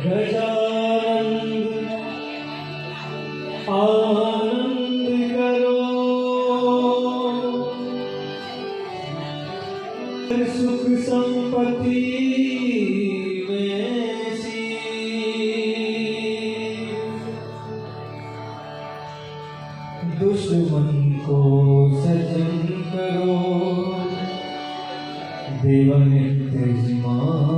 गजानंद आनंद करो सुख संपत्ति में दुश्मन को सज्जन करो। देवन तेजमाओ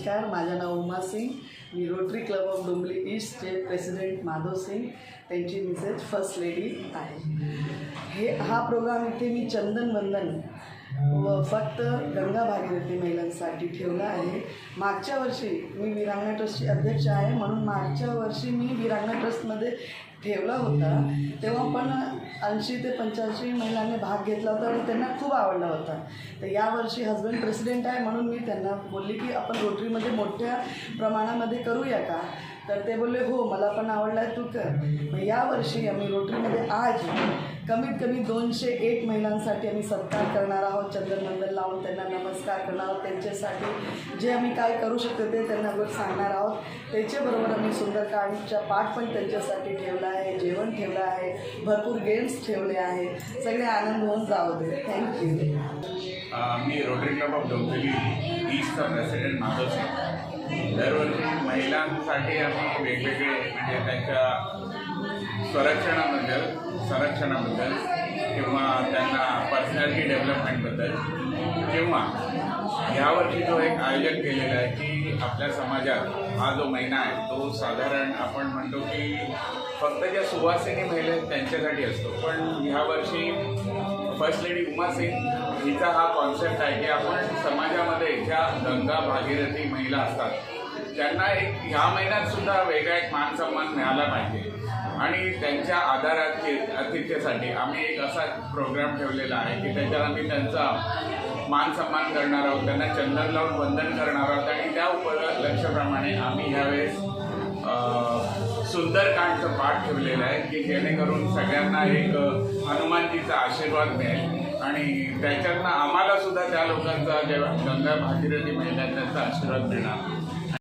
नमस्कार माझं नाव उमा सिंग. मी रोटरी क्लब ऑफ डोंबली ईस्टचे प्रेसिडेंट माधव सिंग. त्यांची मिसेज फर्स्ट लेडी आहे. हे हा प्रोग्राम इथे मी चंदन वंदन व फक्त गंगा भागीरथी महिलांसाठी ठेवला आहे. मागच्या वर्षी मी विरांगणा ट्रस्टची अध्यक्ष आहे म्हणून मागच्या वर्षी मी विरांगणा ट्रस्टमध्ये ठेवला होता. तेव्हा पण ऐंशी ते पंच्याऐंशी महिलांनी भाग घेतला होता आणि त्यांना खूप आवडला होता. तर यावर्षी हजबंड प्रेसिडेंट आहे म्हणून मी त्यांना बोलली की आपण रोटरीमध्ये मोठ्या प्रमाणामध्ये करूया का? तर ते बोलले हो मला पण आवडला आहे तू कर. मग यावर्षी आम्ही रोटरीमध्ये आज कमीत कमी दोनशे एक महिलांसाठी आम्ही सत्कार करणार आहोत चंद्रमंडल लावून त्यांना नमस्कार करणार आहोत त्यांच्यासाठी जे आम्ही काय करू शकतो ते त्यांना वर सांगणार आहोत. त्याच्याबरोबर आम्ही सुंदरकांडचा पाठ पण त्यांच्यासाठी ठेवला आहे जेवण ठेवलं आहे भरपूर गेम्स ठेवले आहे. सगळे आनंद होऊन जाऊ दे. थँक्यू मी रोटरी क्लब ऑफ डोंबिवली ईस्टचा प्रेसिडेंट माधव सिंग दरवर्षी महिलांसाठी आम्ही वेगवेगळे म्हणजे त्यांच्या संरक्षणाबद्दल संरक्षणाबद्दल किंवा त्यांना पर्सनॅलिटी डेव्हलपमेंटबद्दल किंवा यावर्षी जो एक आयोजन केलेला आहे की आपल्या समाजात हा जो महिना आहे तो साधारण आपण म्हणतो की फक्त ज्या सुवासिनी महिला आहेत त्यांच्यासाठी असतो. पण ह्यावर्षी फर्स्ट लेडी उमा सिंग हिचा हा कॉन्सेप्ट आहे की आपण समाजामध्ये ज्या गंगा भागीरथी महिला असतात त्यांना एक ह्या महिन्यात सुद्धा वेगळा एक मान सन्मान मिळाला पाहिजे. आणि त्यांच्या आधाराचे आतिथ्यासाठी आम्ही एक असा प्रोग्राम ठेवलेला आहे की त्याच्यात आम्ही त्यांचा मान सन्मान करणार आहोत त्यांना चंदन लावून वंदन करणार आहोत आणि त्या उपलक्ष्याप्रमाणे आम्ही ह्यावेळेस सुंदरकांडचं पाठ ठेवलेलं आहे की जेणेकरून सगळ्यांना एक हनुमानजीचा आशीर्वाद मिळेल. आणि त्याच्यातनं आम्हाला सुद्धा त्या लोकांचा जेव्हा गंगा भागीरथी महिला त्यांचा आशीर्वाद मिळणार.